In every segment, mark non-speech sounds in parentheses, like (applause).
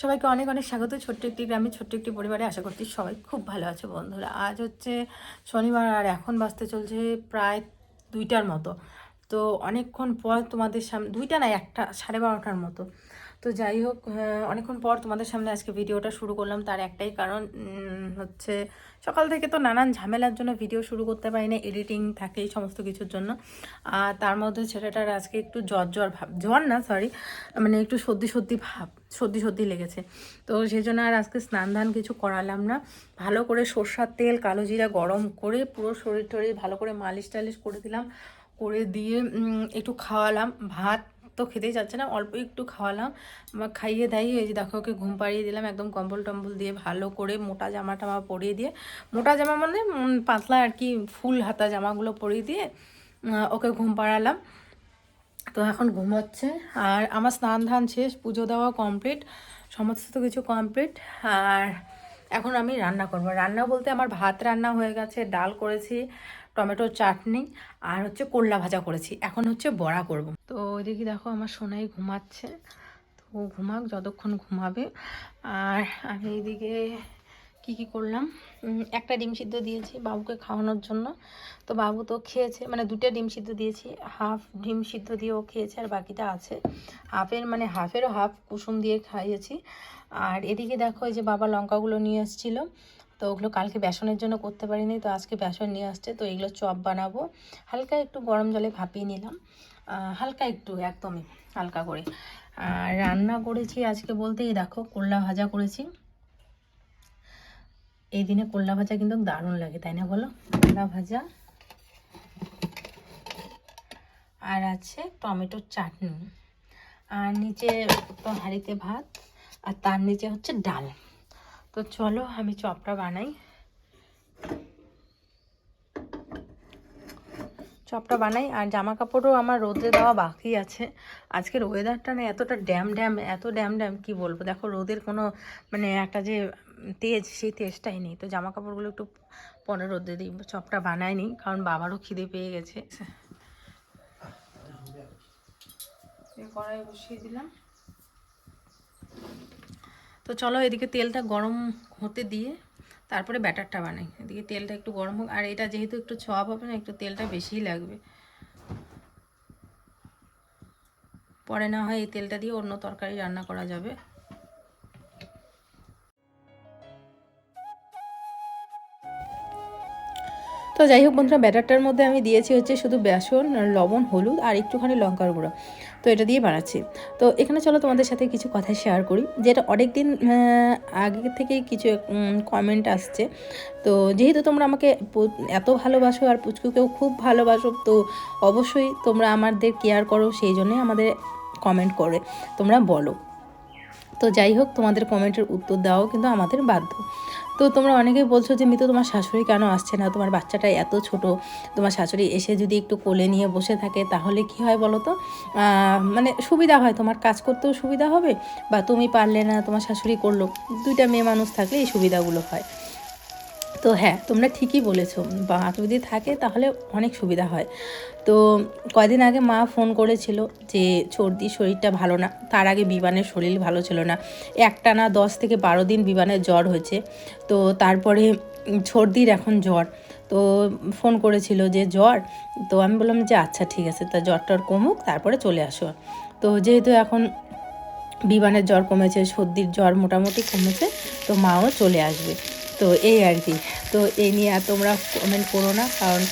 সবাইকে অনেক অনেক স্বাগত। ছোট্ট একটি গ্রামে ছোট্ট একটি পরিবারে আশা করছি সবাই খুব ভালো আছে বন্ধুরা। আজ হচ্ছে শনিবার আর এখন বাঁচতে চলছে প্রায় দুইটার মতো। তো অনেকক্ষণ পর তোমাদের সামনে দুইটা না, একটা, সাড়ে বারোটার মতো। তো যাই হোক অনেকক্ষণ পর তোমাদের সামনে আজকে ভিডিওটা শুরু করলাম। তার একটাই কারণ হচ্ছে সকাল থেকে তো নানান ঝামেলার জন্য ভিডিও শুরু করতে পারি না এডিটিং থাকে এই সমস্ত কিছুর জন্য। আর তার মধ্যে ছেলেটার আজকে একটু জ্বর জ্বর ভাব, জ্বর না সরি মানে একটু সর্দি সর্দি ভাব, সর্দি সর্দি লেগেছে। তো সেই জন্য আর আজকে স্নান ধান কিছু করালাম না। ভালো করে সর্ষার তেল, কালো জিরা গরম করে পুরো শরীর টরীর ভালো করে মালিশ টালিশ করে দিলাম। করে দিয়ে একটু খাওয়ালাম। ভাত তো খেতেই যাচ্ছে না অল্প একটু খাওয়ালাম। খাইয়ে দাইয়ে এই যে দেখো ওকে ঘুম পাড়িয়ে দিলাম, একদম কম্বল টম্বল দিয়ে ভালো করে মোটা জামা টামা পরিয়ে দিয়ে। মোটা জামা মানে পাতলা আর কি, ফুল হাতা জামাগুলো পরিয়ে দিয়ে ওকে ঘুম পাড়ালাম। তো এখন ঘুমাচ্ছে আর আমার স্নান ধান শেষ, পুজো দেওয়া কমপ্লিট, সমস্ত কিছু কমপ্লিট। আর এখন আমি রান্না করব। রান্না বলতে আমার ভাত রান্না হয়ে গেছে, ডাল করেছি টমেটোর চাটনি আর হচ্ছে করলা ভাজা করেছি। এখন হচ্ছে বড়া করব। তো ওইদিকে দেখো আমার সোনাই ঘুমাচ্ছে। তো ঘুমাক, যতক্ষণ ঘুমাবে। আর আমি এইদিকে কি কি করলাম? একটা ডিম সিদ্ধ দিয়েছি বাবুকে খাওয়ানোর জন্য। তো বাবু তো খেয়েছে মানে দুটো ডিম সিদ্ধ দিয়েছি। হাফ ডিম সিদ্ধ দিয়ে ও খেয়েছে আর বাকিটা আছে। হাফের মানে হাফেরও হাফ কুসুম দিয়ে খাইয়েছি। আর এদিকে দেখো এই যে বাবা লঙ্কাগুলো নিয়ে এসেছিল তো ওগুলো কালকে বেসনের জন্য করতে পারিনি, তো আজকে বেসন নিয়ে আসছে, তো এগুলো চপ বানাবো। হালকা একটু গরম জলে ভাপিয়ে নিলাম। হালকা একটু, একদমই হালকা করে। আর রান্না করেছি আজকে বলতেই দেখো, করলা ভাজা করেছি। এই দিনে করলা ভাজা কিন্তু দারুণ লাগে, তাই না বলো? করলা ভাজা। আর আছে টমেটোর চাটনি। আর নিচে তো হাঁড়িতে ভাত, আর তার নিচে হচ্ছে ডাল। তো চলো আমি চপটা বানাই। চপটা বানাই আর জামা কাপড়ও আমার রোদে দেওয়া বাকি আছে। আজকের ওয়েদারটা না এতটা ড্যাম ড্যাম, এত ড্যাম ড্যাম, কি বলব? দেখো রোদের কোনো মানে একটা যে তেজ, সেই তেজটাই নেই। তো জামা কাপড়গুলো একটু পরে রোদে দিই, চপটা বানাই বানাইনি, কারণ বাবারও খিদে পেয়ে গেছে। কড়াই বসিয়ে দিলাম। তো চলো এদিকে তেলটা গরম হতে দিয়ে তারপরে ব্যাটারটা বানাই। এদিকে তেলটা একটু গরম হোক, আর এটা যেহেতু একটু চপ হবে না, একটু তেলটা বেশিই লাগবে। পরে না হয় এই তেলটা দিয়ে অন্য তরকারি রান্না করা যাবে। তো যাই হোক বন্ধুরা, ব্যাটারটার মধ্যে আমি দিয়েছি হচ্ছে শুধু বেসন, লবণ, হলুদ আর একটুখানি লঙ্কার গুঁড়ো। তো এটা দিয়ে বানাচ্ছি। তো এখানে চলো তোমাদের সাথে কিছু কথা শেয়ার করি, যেটা অনেক দিন আগে থেকেই কিছু কমেন্ট আসছে। তো যেহেতু তোমরা আমাকে এত ভালোবাসো আর পুচকুকেও খুব ভালোবাসো, তো অবশ্যই তোমরা আমাদের কেয়ার করো, সেই জন্যই আমাদের কমেন্ট করে। তোমরা বলো। তো যাই হোক, তোমাদের কমেন্টের উত্তর দেওয়াও কিন্তু আমাদের বাধ্য। তো তোমরা অনেকেই বলছো যে, মিতু, তোমার শাশুড়ি কেন আসছে না? তোমার বাচ্চাটা এত ছোট। তোমার শাশুড়ি এসে যদি একটু কোলে নিয়ে বসে থাকে, তাহলে কি হয় বলো তো? মানে সুবিধা হয় তোমার? কাজ করতেও সুবিধা হবে? বা তুমি পারলে না, তোমার শাশুড়ি করল? দুইটা মেয়ে মানুষ থাকলে এই সুবিধাগুলো হয়। তো হ্যাঁ তোমরা ঠিকই বলেছ। বা যদি থাকে তাহলে অনেক সুবিধা হয়। তো কয়দিন আগে মা ফোন করেছিল যে সর্দি শরীরটা ভালো না। তার আগে বিমানের শরীর ভালো ছিল না। একটা না দশ থেকে বারো দিন বিমানের জ্বর হয়েছে। তো তারপরে সর্দির এখন জ্বর। তো ফোন করেছিল যে, জ্বর? তো আমি বললাম যে আচ্ছা ঠিক আছে। তা জ্বরটার কমুক, তারপরে চলে আসো। তো যেহেতু এখন বিমানের জ্বর কমেছে, সর্দির জ্বর মোটামুটি কমেছে, তো মাও চলে আসবে। তো এই আর কি। তো এই নিয়ে আর তোমরা কমেন্ট করো না, কারণ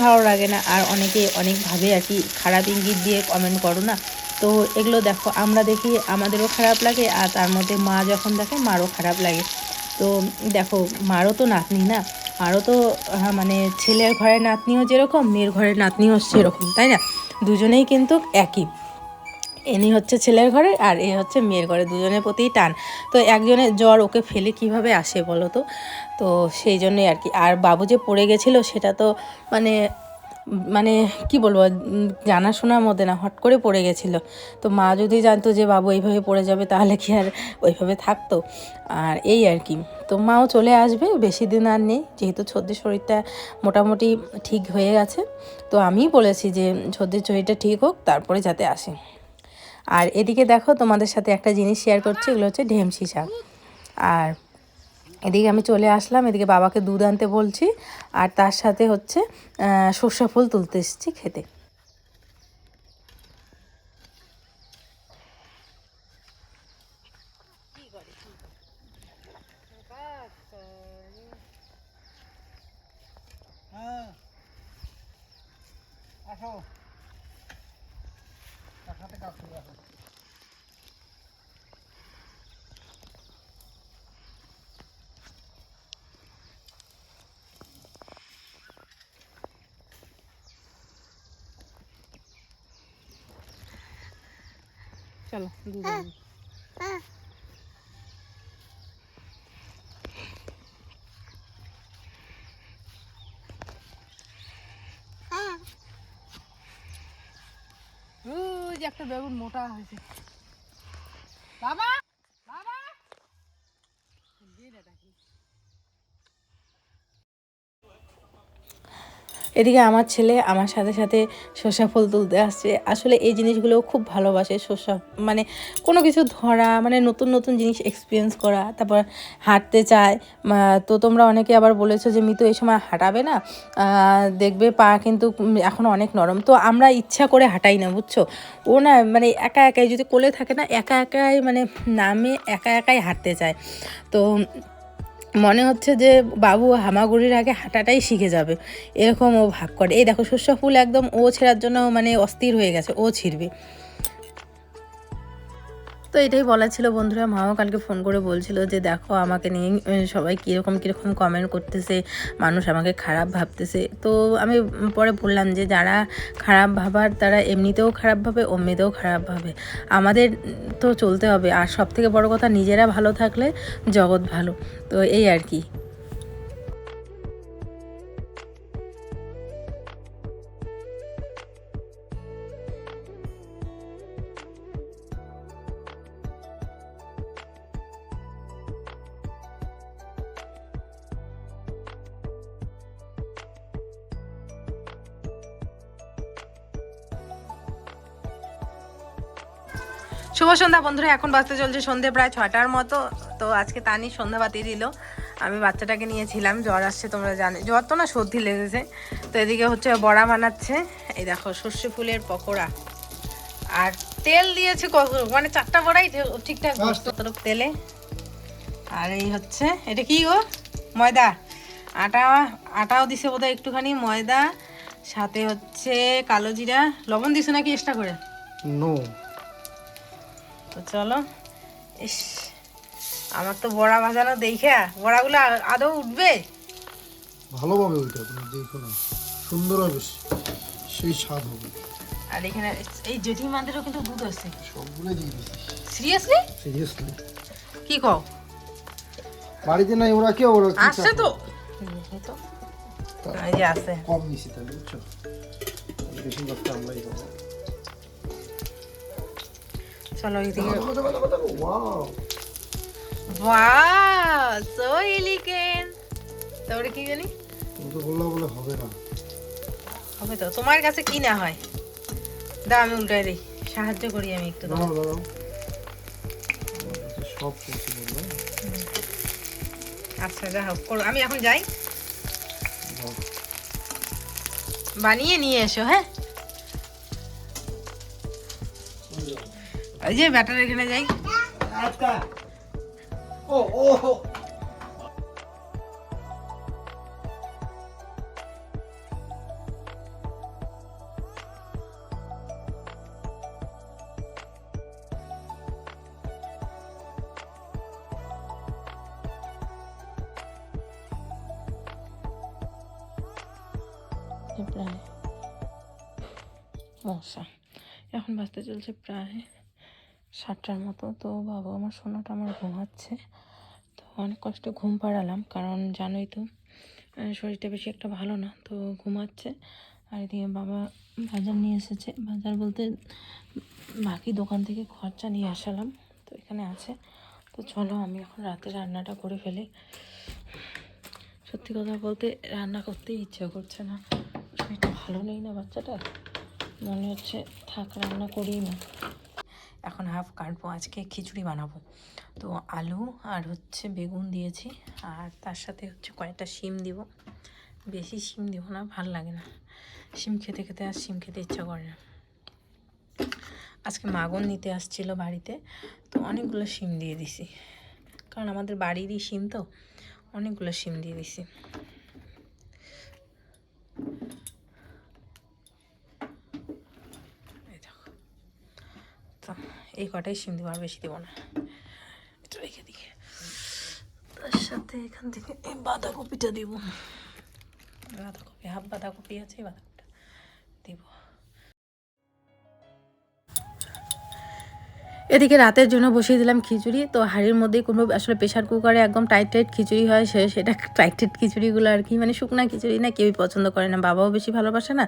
ভালো লাগে না। আর অনেকে অনেকভাবে আর কি খারাপ ইঙ্গিত দিয়ে কমেন্ট করো না। তো এগুলো দেখো, আমরা দেখি আমাদেরও খারাপ লাগে আর তার মধ্যে মা যখন দেখে, মারও খারাপ লাগে। তো দেখো, মারও তো নাতনি না, মারও তো মানে ছেলের ঘরের নাতনিও যেরকম, মেয়ের ঘরের নাতনিও সেরকম, তাই না? দুজনেই কিন্তু একই। এনি হচ্ছে ছেলের ঘরে আর এ হচ্ছে মেয়ের ঘরে, দুজনের প্রতিই টান। তো একজনের জ্বর ওকে ফেলে কীভাবে আসে বলো তো? তো সেই জন্যই আর কি। আর বাবু যে পড়ে গেছিল সেটা তো মানে মানে কি বলব, জানাশোনার মধ্যে না, হট করে পড়ে গেছিল। তো মা যদি জানতো যে বাবু এইভাবে পড়ে যাবে তাহলে কি আর ওইভাবে থাকতো? আর এই আর কি। তো মাও চলে আসবে, বেশি দিন আর নেই। যেহেতু সর্দির শরীরটা মোটামুটি ঠিক হয়ে গেছে। তো আমিই বলেছি যে সর্দির শরীরটা ঠিক হোক, তারপরে যাতে আসে। আর এদিকে দেখো তোমাদের সাথে একটা জিনিস শেয়ার করছি, এগুলো হচ্ছে ঢেমসি শাক। আর এদিকে আমি চলে আসলাম, এদিকে বাবাকে দুধ আনতে বলছি, আর তার সাথে হচ্ছে সর্ষে ফুল তুলতে এসেছি খেতে। আসো। একসাথে কাজ করে আসো চলো দুধ আনি। ওই একটা বেগুন মোটা হয়েছে। বাবা! এদিকে আমার ছেলে আমার সাথে সাথে শসা ফুল তুলতে আসছে। আসলে এই জিনিসগুলো খুব ভালোবাসে শসা মানে কোনো কিছু ধরা মানে নতুন নতুন জিনিস এক্সপিরিয়েন্স করা, তারপর হাঁটতে চায়। তো তোমরা অনেকে আবার বলেছ যে, মিতু, এই সময় হাঁটাবে না? দেখবে পা কিন্তু এখন অনেক নরম। তো আমরা ইচ্ছা করে হাঁটাই না, বুঝছ? ও না মানে একা একাই, যদি কোলে থাকে না, একা একাই মানে নামে একা একাই হাঁটতে চায়। তো মনে হচ্ছে যে বাবু হামাগুড়ির আগে হাঁটাটাই শিখে যাবে। এরকম ও ভাগ করে। এই দেখো শস্য ফুল একদম ও ছেঁড়ার জন্য মানে অস্থির হয়ে গেছে, ও ছিঁড়বে। তো এটাই বলা ছিল, বন্ধুরা। মাও কালকে ফোন করে বলছিল যে, দেখো, আমাকে নিয়ে সবাই কীরকম কীরকম কমেন্ট করতেছে, মানুষ আমাকে খারাপ ভাবতেছে। তো আমি পরে বললাম যে, যারা খারাপ ভাবার, তারা এমনিতেও খারাপ ভাবে, অমনিতেও খারাপ ভাবে। আমাদের তো চলতে হবে, আর সব থেকে বড় কথা, নিজেরা ভালো থাকলে জগৎ ভালো। তো এই আর কি। শুভ সন্ধ্যা বন্ধুরা এখন বাজতে চলছে সন্ধে প্রায় ছটার মতো। তো আজকে তানি সন্ধ্যা বাতি দিল। আমি বাচ্চাটাকে নিয়েছিলাম জ্বর আসছে তোমরা জানো। জ্বর তো না সর্দি লেগেছে। তো এদিকে হচ্ছে বড়া বানাচ্ছে। এই দেখো সর্ষে ফুলের পকোড়া। আর তেল দিয়েছে মানে চারটা বড়াই ঠিকঠাক তেলে। আর এই হচ্ছে এটা কি গো? ময়দা। আটা আটাও দিছে বোধহয় একটুখানি ময়দা। সাথে হচ্ছে কালো জিরা। লবণ দিছে নাকি এক্সট্রা করে? নো তো চলো ইস আমার তো বড়া ভাজানো দেখে বড়াগুলো আদৌ উঠবে? ভালোভাবে ওইটা তুমি দেখো না সুন্দর হবে সেই স্বাদ হবে। আর এখানে এই জেঠিমাদেরও কিন্তু দুধ আছে। সবগুলো দিয়ে দিচ্ছি সিরিয়াসলি সিরিয়াসলি কি কও? বাড়িতে নাই ওরা কে ওরা আসছে তো। এই যে আছে। কম নিছি তাহলে বুঝছ? বেশিরভাগটা আমরাই খাব চলো wow! বাহ সো এলিগেন্ট তারপরে কি জানি তো বললা বলে হবে না হবে তো তোমার কাছে কি না হয় দাও আমি উল্টাই দিই সাহায্য করি আমি একটু কাছে সব আচ্ছা যা হোক করো আমি এখন যাই বানিয়ে নিয়ে এসো হ্যাঁ ওই যে ব্যাটার এখানে যাই আজকা ও ও ও। প্রায় মশা এখন বাজতে চলছে প্রায় সাতটার মতো। তো বাবা, আমার সোনাটা আমার ঘুমাচ্ছে। তো অনেক কষ্টে ঘুম পাড়ালাম, কারণ জানোই তো শরীরটা বেশি একটা ভালো না, তো ঘুমাচ্ছে। আর এদিকে বাবা বাজার নিয়ে এসেছে। বাজার বলতে বাকি দোকান থেকে খরচা নিয়ে আসালাম, তো এখানে আছে। তো চলো, আমি এখন রাতে রান্নাটা করে ফেলি। সত্যি কথা বলতে রান্না করতেই ইচ্ছা করছে না। শরীরটা ভালো নেই না বাচ্চাটা মনে হচ্ছে থাক, রান্না করি না। এখন হাফ কাটবো, আজকে খিচুড়ি বানাবো। তো আলু আর হচ্ছে বেগুন দিয়েছি, আর তার সাথে হচ্ছে কয়েকটা শিম দিব। বেশি শিম দিব না, ভালো লাগে না। শিম খেতে খেতে আর শিম খেতে ইচ্ছা করে না। আজকে মাগন নিতে আসছিল বাড়িতে, তো অনেকগুলো শিম দিয়ে দিছি। কারণ আমাদের বাড়িরই শিম তো, অনেকগুলো শিম দিয়ে দিছি এই দেখো তো এই কটাই সিম দেবো, আর বেশি দেবো না। এটা রেখে দিই। তার সাথে এখান থেকে এই বাঁধাকপিটা দেবো। বাঁধাকপি, হাফ বাঁধাকপি আছে, এই এদিকে রাতের জন্য বসিয়ে দিলাম খিচুড়ি। তো হাঁড়ির মধ্যেই কোনো আসলে প্রেশার কুকারে একদম টাইট টাইট খিচুড়ি হয়, সে সেটা (laughs) টাইট টাইট খিচুড়িগুলো আর কি। মানে শুকনা খিচুড়ি না, কেউই পছন্দ করে না। বাবাও বেশি ভালোবাসে না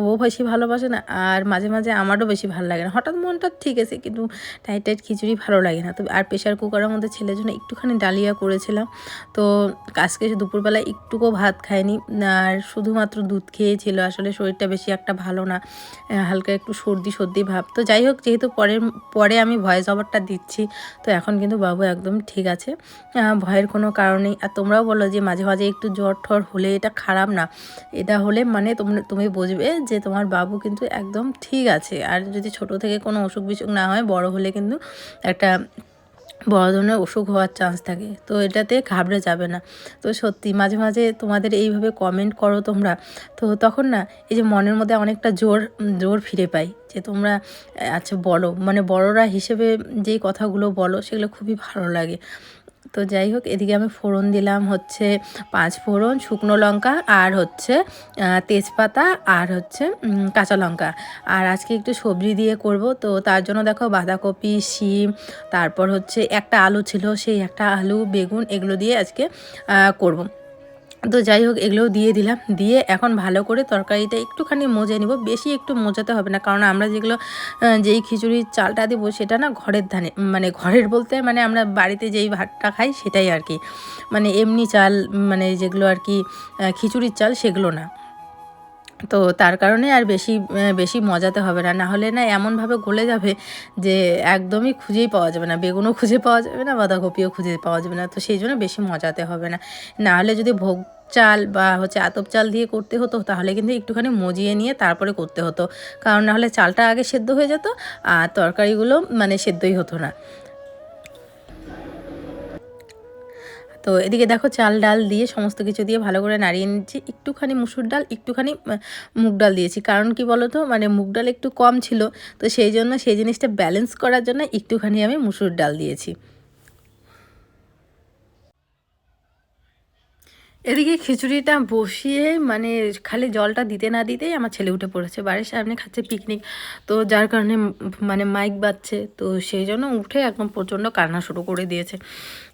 ও বেশি ভালোবাসে না, আর মাঝে মাঝে আমারও বেশি ভালো লাগে না। হঠাৎ মনটা ঠিক আছে, কিন্তু টাইট টাইট খিচুড়ি ভালো লাগে না। তো আর প্রেশার কুকারের মধ্যে ছেলের জন্য একটুখানি ডালিয়া করেছিলাম। তো আজকে দুপুরবেলা একটুকু ভাত খায়নি, আর শুধুমাত্র দুধ খেয়েছিল। আসলে শরীরটা বেশি একটা ভালো না হালকা একটু সর্দি সর্দি ভাব। তো যাই হোক, যেহেতু পরের পরে আমি ভয়েস ওভারটা দিচ্ছি। তো এখন কিন্তু বাবু একদম ঠিক আছে। ভয়ের কোনো কারণেই আর তোমরাও বলো যে মাঝে মাঝে একটু জ্বর ঠর হলে এটা খারাপ না। এটা হলে মানে তোমরা, তুমি বুঝবে যে তোমার বাবু কিন্তু একদম ঠিক আছে। আর যদি ছোট থেকে কোনো অসুখ বিসুখ না হয়, বড় হলে কিন্তু একটা বড় ধরনের অসুখ হওয়ার চান্স থাকে। তো এটাতে ঘাবড়ে যাবে না। তো সত্যি মাঝে মাঝে তোমাদের এইভাবে কমেন্ট করো তোমরা। তো তখন না, এই যে মনের মধ্যে অনেকটা জোর জোর ফিরে পাই যে তোমরা আচ্ছা বলো। মানে বড়রা হিসেবে যেই কথাগুলো বলো, সেগুলো খুবই ভালো লাগে। তো যাই হোক, এদিকে আমি ফোড়ন দিলাম হচ্ছে পাঁচ ফোড়ন, শুকনো লঙ্কা আর হচ্ছে তেজপাতা আর হচ্ছে কাঁচা লঙ্কা। আর আজকে একটু সবজি দিয়ে করব, তো তার জন্য দেখো বাঁধাকপি, শিম, তারপর হচ্ছে একটা আলু ছিল, সেই একটা আলু, বেগুন এগুলো দিয়ে আজকে করব। তো যাই হোক এগুলোও দিয়ে দিলাম। দিয়ে এখন ভালো করে তরকারিটা একটুখানি মজে নিব। বেশি একটু মোজাতে হবে না, কারণ আমরা যেগুলো যেই খিচুড়ির চালটা দেবো সেটা না ঘরের ধানে মানে ঘরের বলতে মানে আমরা বাড়িতে যেই ভাতটা খাই সেটাই আর কি। মানে এমনি চাল মানে যেগুলো আর কি খিচুড়ির চাল সেগুলো না। তো তার কারণে আর বেশি বেশি মজাতে হবে না। না হলে না এমনভাবে গলে যাবে যে একদমই খুঁজেই পাওয়া যাবে না। বেগুনও খুঁজে পাওয়া যাবে না, বাঁধাকপিও খুঁজে পাওয়া যাবে না। তো সেই জন্য বেশি মজাতে হবে না। না হলে যদি ভোগ চাল বা হচ্ছে আতপ চাল দিয়ে করতে হতো, তাহলে কিন্তু একটুখানি মজিয়ে নিয়ে তারপরে করতে হতো। কারণ না হলে চালটা আগে সেদ্ধ হয়ে যেত, আর তরকারিগুলো মানে সেদ্ধই হতো না। তো এদিকে দেখো চাল ডাল দিয়ে সমস্ত কিছু দিয়ে ভালো করে নাড়িয়ে নিচ্ছি। একটুখানি মুসুর ডাল, একটুখানি মুগ ডাল দিয়েছি। কারণ কি বলো তো মানে মুগ ডাল একটু কম ছিল, তো সেই জন্য সেই জিনিসটা ব্যালেন্স করার জন্য একটুখানি আমি মুসুর ডাল দিয়েছি। এদিকে খিচুড়িটা বসিয়ে মানে খালি জলটা দিতে না দিতেই আমার ছেলে উঠে পড়েছে। বাড়ির সামনে খাচ্ছে পিকনিক তো যার কারণে মানে মাইক বাজছে, তো সেই জন্য উঠে একদম প্রচণ্ড কান্না শুরু করে দিয়েছে।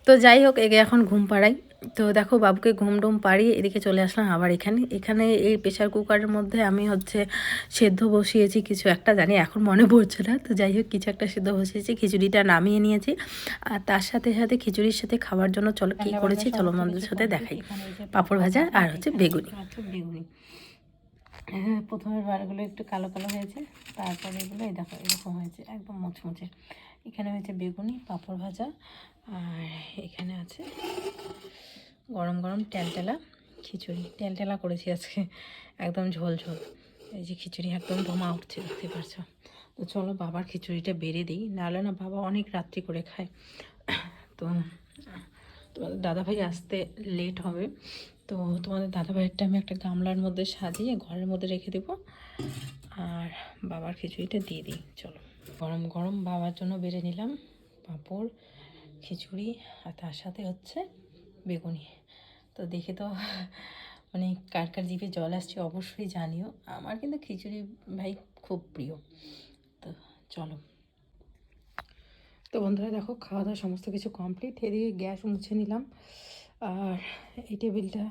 তো যাই হোক এগে এখন ঘুম পাড়াই। তো দেখো বাবুকে ঘুম টুম পাড়িয়ে এদিকে চলে আসলাম আবার এখানে। এখানে এই প্রেশার কুকারের মধ্যে আমি হচ্ছে সেদ্ধ বসিয়েছি কিছু একটা জানি এখন মনে পড়ছে না। তো যাই হোক কিছু একটা সেদ্ধ বসিয়েছি খিচুড়িটা নামিয়ে নিয়েছি। আর তার সাথে সাথে খিচুড়ির সাথে খাওয়ার জন্য চলো কী করেছি চলো মন্দের সাথে দেখাই। পাঁপড় ভাজা আর হচ্ছে বেগুনি। বেগুনি। হ্যাঁ প্রথমের বারগুলো একটু কালো কালো হয়েছে তারপরে এগুলো এই দেখো এরকম হয়েছে একদম মুচমুচে। এখানে হয়েছে বেগুনি পাঁপড় ভাজা আর এখানে আছে গরম গরম টেলটেলা খিচুড়ি। টেলটেলা করেছি আজকে। একদম ঝোল ঝোল। এই যে খিচুড়ি একদম ধোমা উঠছে দেখতে পারছ। তো চলো বাবার খিচুড়িটা বেড়ে দিই। নাহলে না বাবা অনেক রাত্রি করে খায়। তো তোমাদের দাদাভাই আসতে লেট হবে। তো তোমাদের দাদাভাইয়েরটা আমি একটা গামলার মধ্যে সাজিয়ে ঘরের মধ্যে রেখে দেবো। আর বাবার খিচুড়িটা দিয়ে দিই। চলো। গরম গরম বাবার জন্য বেড়ে নিলাম পাঁপড়, খিচুড়ি, আর তার সাথে হচ্ছে বেগুনি। তো দেখে তো মানে কার কার জিভে জল আসছে অবশ্যই জানিও। আমার কিন্তু খিচুড়ি ভাই খুব প্রিয়। তো চলো। তো বন্ধুরা দেখো খাওয়া দাওয়া সমস্ত কিছু কমপ্লিট এদিকে গ্যাস মুছে নিলাম। আর এই টেবিলটা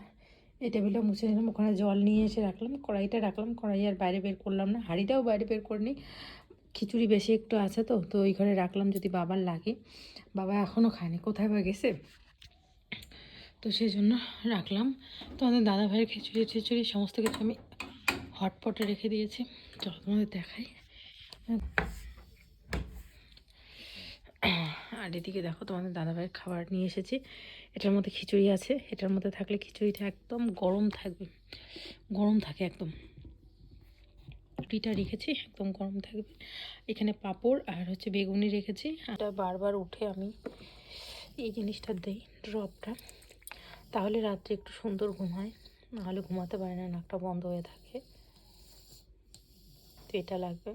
এই টেবিলটা মুছে নিলাম। ওখানে জল নিয়ে এসে রাখলাম। কড়াইটা রাখলাম। কড়াই আর বাইরে বের করলাম না। হাঁড়িটাও বাইরে বের করিনি। খিচুড়ি বেশি একটু আছে তো তো ওই ঘরে রাখলাম যদি বাবার লাগে। বাবা এখনও খায়নি। কোথায় বা গেছে? তো সেই জন্য রাখলাম। তো আমাদের দাদা ভাইয়ের খিচুড়ি, টিচুড়ি, সমস্ত কিছু আমি হটপটে রেখে দিয়েছি। চলো তোমাদের দেখাই। আর এদিকে দেখো তোমাদের দাদাভাইয়ের খাবার নিয়ে এসেছি। এটার মধ্যে খিচুড়ি আছে। এটার মধ্যে থাকলে খিচুড়িটা একদম গরম থাকবে। গরম থাকে একদম। রুটিটা রেখেছি, একদম গরম থাকবে। এখানে পাঁপড় আর হচ্ছে বেগুনি রেখেছি। এটা বারবার উঠে আমি এই জিনিসটা দিই ড্রপটা তাহলে রাত্রে একটু সুন্দর ঘুমায় নাহলে ঘুমাতে পারে না, নাকটা বন্ধ হয়ে থাকে। তো এটা লাগবে।